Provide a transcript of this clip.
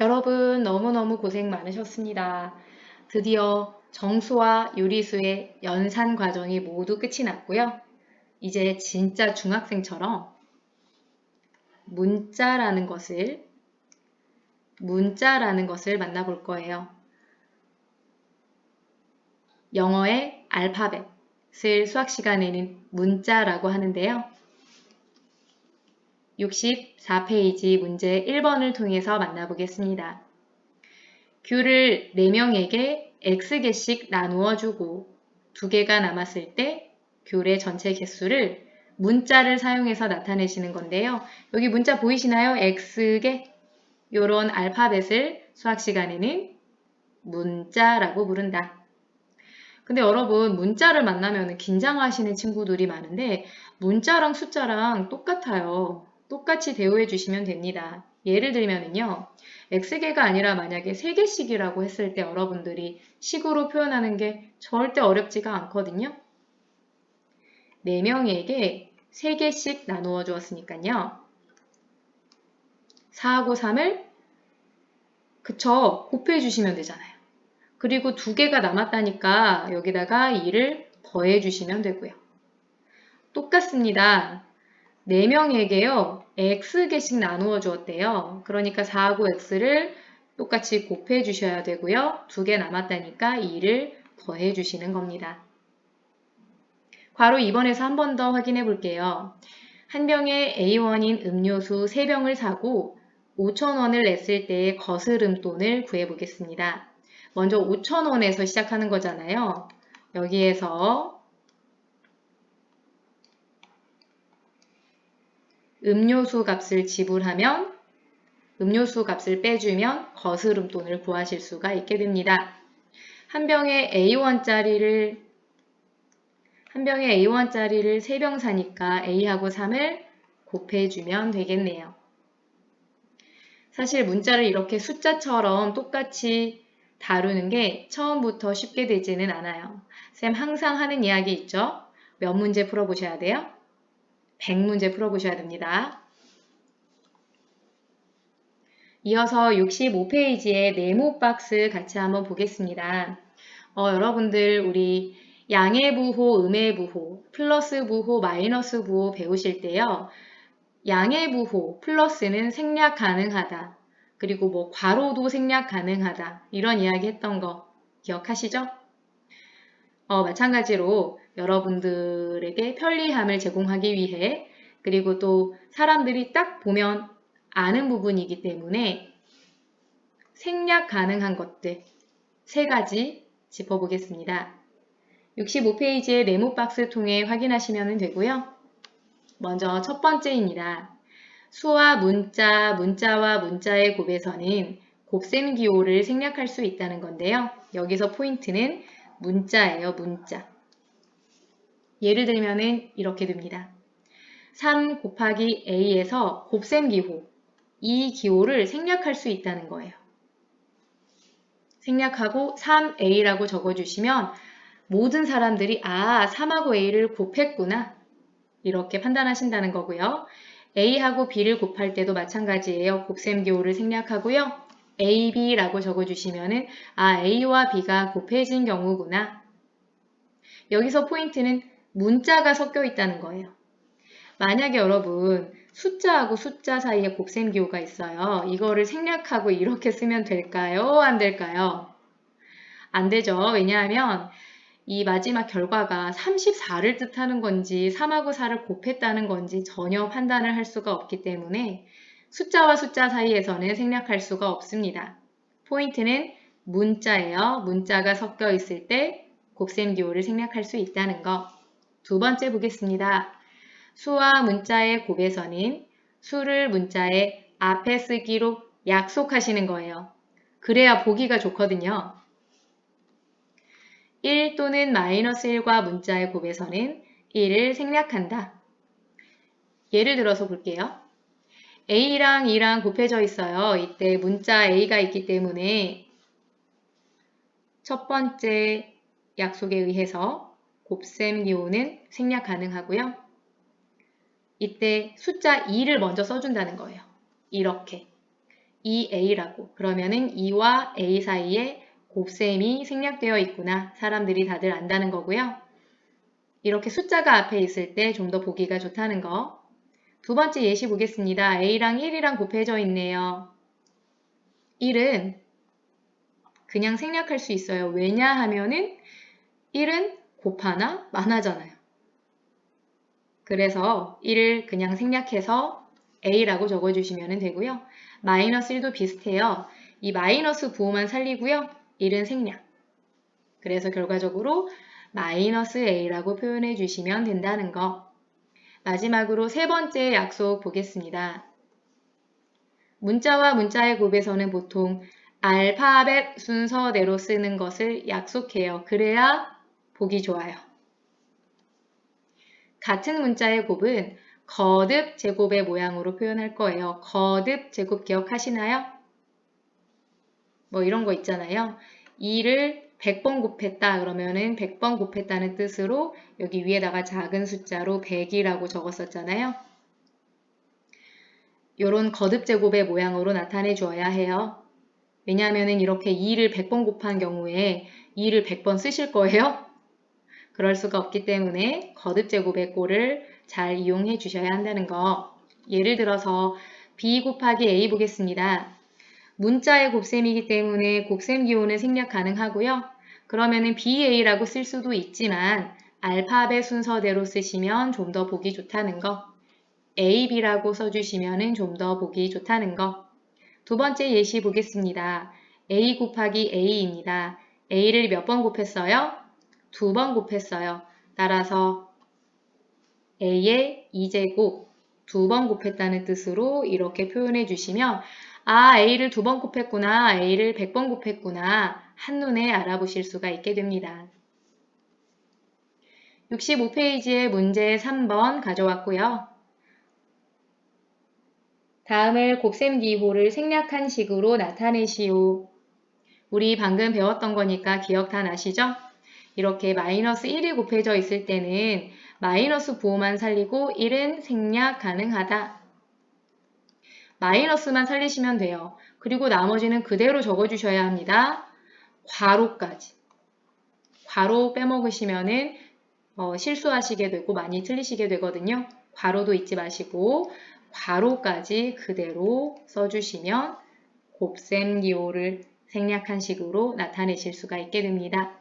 여러분 너무너무 고생 많으셨습니다. 드디어 정수와 유리수의 연산 과정이 모두 끝이 났고요. 이제 진짜 중학생처럼 문자라는 것을 문자라는 것을 만나볼 거예요. 영어의 알파벳을 수학 시간에는 문자라고 하는데요. 64페이지 문제 1번을 통해서 만나보겠습니다. 귤을 4명에게 X개씩 나누어 주고 2개가 남았을 때 귤의 전체 개수를 문자를 사용해서 나타내시는 건데요. 여기 문자 보이시나요? X개? 이런 알파벳을 수학 시간에는 문자라고 부른다. 근데 여러분 문자를 만나면 긴장하시는 친구들이 많은데 문자랑 숫자랑 똑같아요. 똑같이 대우해 주시면 됩니다. 예를 들면은요. x개가 아니라 만약에 3개씩이라고 했을 때 여러분들이 식으로 표현하는 게 절대 어렵지가 않거든요. 4명에게 3개씩 나누어 주었으니까요. 4하고 3을 그쵸 곱해 주시면 되잖아요. 그리고 2개가 남았다니까 여기다가 2를 더해 주시면 되고요. 똑같습니다. 4명에게요. x개씩 나누어 주었대요. 그러니까 4하고 x를 똑같이 곱해 주셔야 되고요. 2개 남았다니까 2를 더해 주시는 겁니다. 괄호 2번에서 한 번 더 확인해 볼게요. 한 병에 A1인 음료수 3병을 사고 5천원을 냈을 때의 거스름 돈을 구해 보겠습니다. 먼저 5천원에서 시작하는 거잖아요. 여기에서 음료수 값을 지불하면 음료수 값을 빼주면 거스름 돈을 구하실 수가 있게 됩니다. 한 병에 A1짜리를 한 병에 A1짜리를 3병 사니까 A하고 3을 곱해주면 되겠네요. 사실 문자를 이렇게 숫자처럼 똑같이 다루는 게 처음부터 쉽게 되지는 않아요. 쌤 항상 하는 이야기 있죠? 몇 문제 풀어보셔야 돼요? 100문제 풀어보셔야 됩니다. 이어서 65페이지의 네모 박스 같이 한번 보겠습니다. 어, 여러분들 우리 양의 부호, 음의 부호, 플러스 부호, 마이너스 부호 배우실 때요. 양의 부호, 플러스는 생략 가능하다. 그리고 뭐 괄호도 생략 가능하다. 이런 이야기 했던 거 기억하시죠? 어, 마찬가지로 여러분들에게 편리함을 제공하기 위해 그리고 또 사람들이 딱 보면 아는 부분이기 때문에 생략 가능한 것들 세 가지 짚어보겠습니다. 65페이지의 네모 박스 통해 확인하시면 되고요. 먼저 첫 번째입니다. 수와 문자, 문자와 문자의 곱에서는 곱셈 기호를 생략할 수 있다는 건데요. 여기서 포인트는 문자예요, 문자. 예를 들면 이렇게 됩니다. 3 곱하기 a에서 곱셈 기호, 이 기호를 생략할 수 있다는 거예요. 생략하고 3a라고 적어주시면 모든 사람들이 아 3하고 a를 곱했구나 이렇게 판단하신다는 거고요. a하고 b를 곱할 때도 마찬가지예요. 곱셈 기호를 생략하고요. a, b라고 적어주시면 아 a와 b가 곱해진 경우구나. 여기서 포인트는 문자가 섞여 있다는 거예요. 만약에 여러분 숫자하고 숫자 사이에 곱셈 기호가 있어요. 이거를 생략하고 이렇게 쓰면 될까요? 안 될까요? 안 되죠. 왜냐하면 이 마지막 결과가 34를 뜻하는 건지 3하고 4를 곱했다는 건지 전혀 판단을 할 수가 없기 때문에 숫자와 숫자 사이에서는 생략할 수가 없습니다. 포인트는 문자예요. 문자가 섞여 있을 때 곱셈 기호를 생략할 수 있다는 거. 두 번째 보겠습니다. 수와 문자의 곱에서는 수를 문자의 앞에 쓰기로 약속하시는 거예요. 그래야 보기가 좋거든요. 1 또는 마이너스 1과 문자의 곱에서는 1을 생략한다. 예를 들어서 볼게요. A랑 2랑 곱해져 있어요. 이때 문자 A가 있기 때문에 첫 번째 약속에 의해서 곱셈 기호는 생략 가능하고요. 이때 숫자 2를 먼저 써준다는 거예요. 이렇게. 2a라고. 그러면은 2와 a 사이에 곱셈이 생략되어 있구나. 사람들이 다들 안다는 거고요. 이렇게 숫자가 앞에 있을 때 좀 더 보기가 좋다는 거. 두 번째 예시 보겠습니다. a랑 1이랑 곱해져 있네요. 1은 그냥 생략할 수 있어요. 왜냐 하면은 1은 곱하나 많아잖아요. 그래서 1을 그냥 생략해서 a라고 적어주시면 되고요. 마이너스 1도 비슷해요. 이 마이너스 부호만 살리고요. 1은 생략. 그래서 결과적으로 마이너스 a라고 표현해 주시면 된다는 거. 마지막으로 세 번째 약속 보겠습니다. 문자와 문자의 곱에서는 보통 알파벳 순서대로 쓰는 것을 약속해요. 그래야 보기 좋아요. 같은 문자의 곱은 거듭 제곱의 모양으로 표현할 거예요. 거듭 제곱 기억하시나요? 뭐 이런 거 있잖아요. 2를 100번 곱했다 그러면은 100번 곱했다는 뜻으로 여기 위에다가 작은 숫자로 100이라고 적었었잖아요. 요런 거듭 제곱의 모양으로 나타내 주어야 해요. 왜냐하면 이렇게 2를 100번 곱한 경우에 2를 100번 쓰실 거예요. 그럴 수가 없기 때문에 거듭 제곱의 꼴을 잘 이용해 주셔야 한다는 거. 예를 들어서 b 곱하기 a 보겠습니다. 문자의 곱셈이기 때문에 곱셈 기호는 생략 가능하고요. 그러면은 BA라고 쓸 수도 있지만 알파벳 순서대로 쓰시면 좀 더 보기 좋다는 거. AB라고 써주시면 좀더 보기 좋다는 거. 두 번째 예시 보겠습니다. A 곱하기 A입니다. A를 몇 번 곱했어요? 두 번 곱했어요. 따라서 A의 2제곱 두 번 곱했다는 뜻으로 이렇게 표현해 주시면 아, A를 두 번 곱했구나, A를 100번 곱했구나 한눈에 알아보실 수가 있게 됩니다. 65페이지의 문제 3번 가져왔고요. 다음을 곱셈 기호를 생략한 식으로 나타내시오. 우리 방금 배웠던 거니까 기억 다 나시죠? 이렇게 마이너스 1이 곱해져 있을 때는 마이너스 부호만 살리고 1은 생략 가능하다. 마이너스만 살리시면 돼요. 그리고 나머지는 그대로 적어주셔야 합니다. 괄호까지. 괄호 빼먹으시면은 어, 실수하시게 되고 많이 틀리시게 되거든요. 괄호도 잊지 마시고 괄호까지 그대로 써주시면 곱셈 기호를 생략한 식으로 나타내실 수가 있게 됩니다.